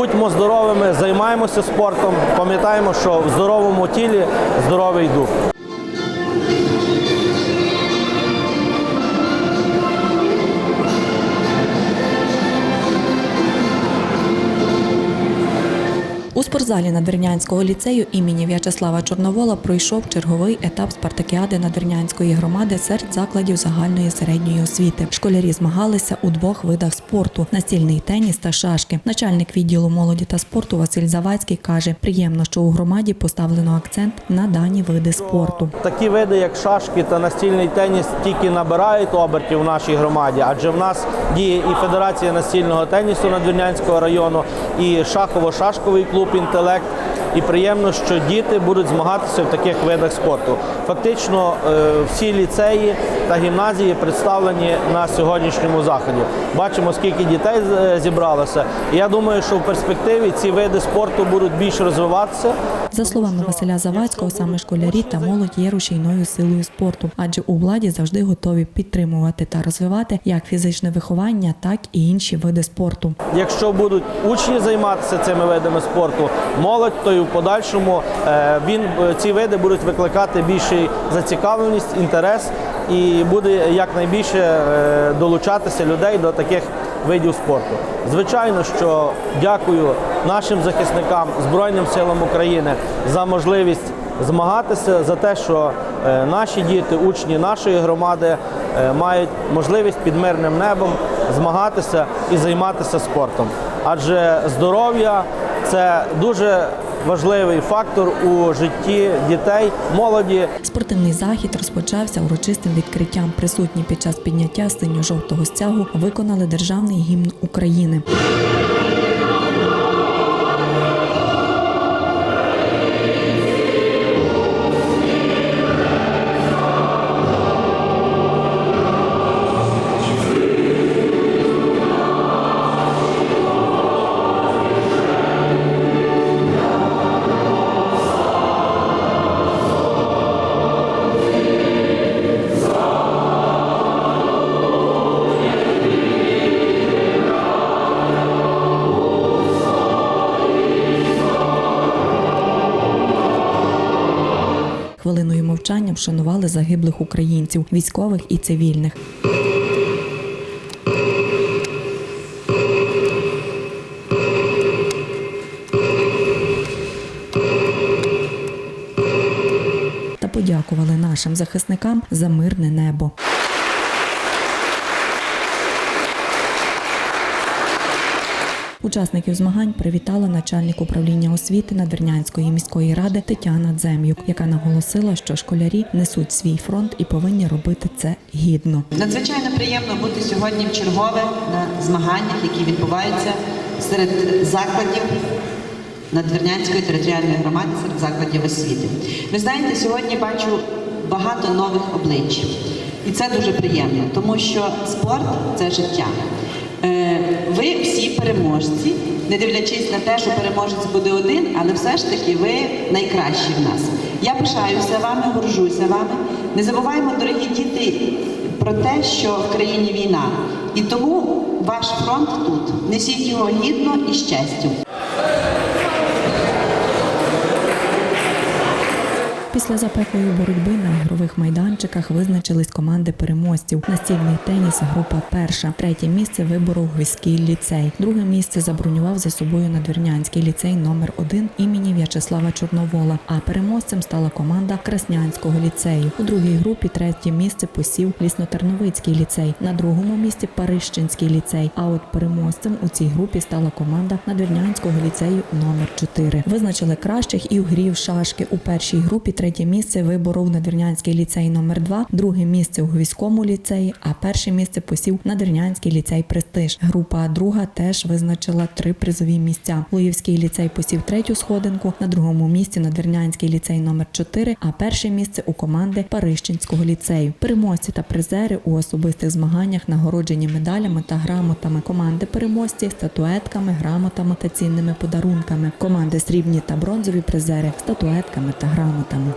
будьмо здоровими, займаємося спортом. Пам'ятаємо, що в здоровому тілі здоровий дух. У спортзалі Надвірнянського ліцею імені В'ячеслава Чорновола пройшов черговий етап спартакіади Надвірнянської громади серед закладів загальної середньої освіти. Школярі змагалися у двох видах спорту: настільний теніс та шашки. Начальник відділу молоді та спорту Василь Завадський каже: приємно, що у громаді поставлено акцент на дані види спорту. Такі види, як шашки та настільний теніс, тільки набирають обертів в нашій громаді, адже в нас діє і Федерація настільного тенісу Надвірнянського району, і шахово-шашковий клуб інтелект. І приємно, що діти будуть змагатися в таких видах спорту. Фактично, е, всі ліцеї та гімназії представлені на сьогоднішньому заході. Бачимо, скільки дітей е, зібралося. Я думаю, що в перспективі ці види спорту будуть більш розвиватися. За словами Василя Завадського, саме школярі та молодь є рушійною силою спорту, адже у владі завжди готові підтримувати та розвивати як фізичне виховання, так і інші види спорту. Якщо будуть учні займатися цими видами спорту, молодь, то і в подальшому е, він е, ці види будуть викликати більшу зацікавленість, інтерес і буде якнайбільше е, долучатися людей до таких видів спорту. Звичайно, що дякую нашим захисникам Збройним силам України за можливість змагатися за те, що е, наші діти, учні нашої громади е, мають можливість під мирним небом змагатися і займатися спортом. Адже здоров'я це дуже важливий фактор у житті дітей, молоді. Спортивний захід розпочався урочистим відкриттям. Присутні під час підняття синьо-жовтого стягу виконали державний гімн України. Хвилиною мовчання вшанували загиблих українців, військових і цивільних. Та подякували нашим захисникам за мирне небо. Учасників змагань привітала начальник управління освіти Надвірнянської міської ради Тетяна Дзем'юк, яка наголосила, що школярі несуть свій фронт і повинні робити це гідно. Надзвичайно приємно бути сьогодні в чергове на змаганнях, які відбуваються серед закладів Надвірнянської територіальної громади, серед закладів освіти. Ви знаєте, сьогодні бачу багато нових облич. І це дуже приємно, тому що спорт це життя. Е, Ви всі переможці, не дивлячись на те, що переможець буде один, але все ж таки ви найкращі в нас. Я пишаюся вами, горжуся вами. Не забуваємо, дорогі діти, про те, що в країні війна. І тому ваш фронт тут. Несіть його гідно і з честю. Після запеклої боротьби на ігрових майданчиках визначились команди переможців. Настільний теніс група перша. Третє місце виборов Гвизький ліцей. Друге місце забронював за собою Надвірнянський ліцей номер 1 імені В'ячеслава Чорновола. А переможцем стала команда Краснянського ліцею. У другій групі третє місце посів Лісно-Терновицький ліцей. На другому місці Парищинський ліцей. А от переможцем у цій групі стала команда Надвірнянського ліцею номер 4 Визначили кращих і у грі в шашки. У першій групі третє місце виборов Надвірнянський ліцей номер 2 друге місце у Гвізькому ліцеї, а перше місце посів Надвірнянський ліцей Престиж. Група друга теж визначила три призові місця. Луївський ліцей посів третю сходинку, на другому місці Надвірнянський ліцей номер 4 а перше місце у команди Парищинського ліцею. Переможці та призери у особистих змаганнях нагороджені медалями та грамотами. Команди переможці статуетками, грамотами та цінними подарунками. Команди срібні та бронзові призери статуетками та грамотами.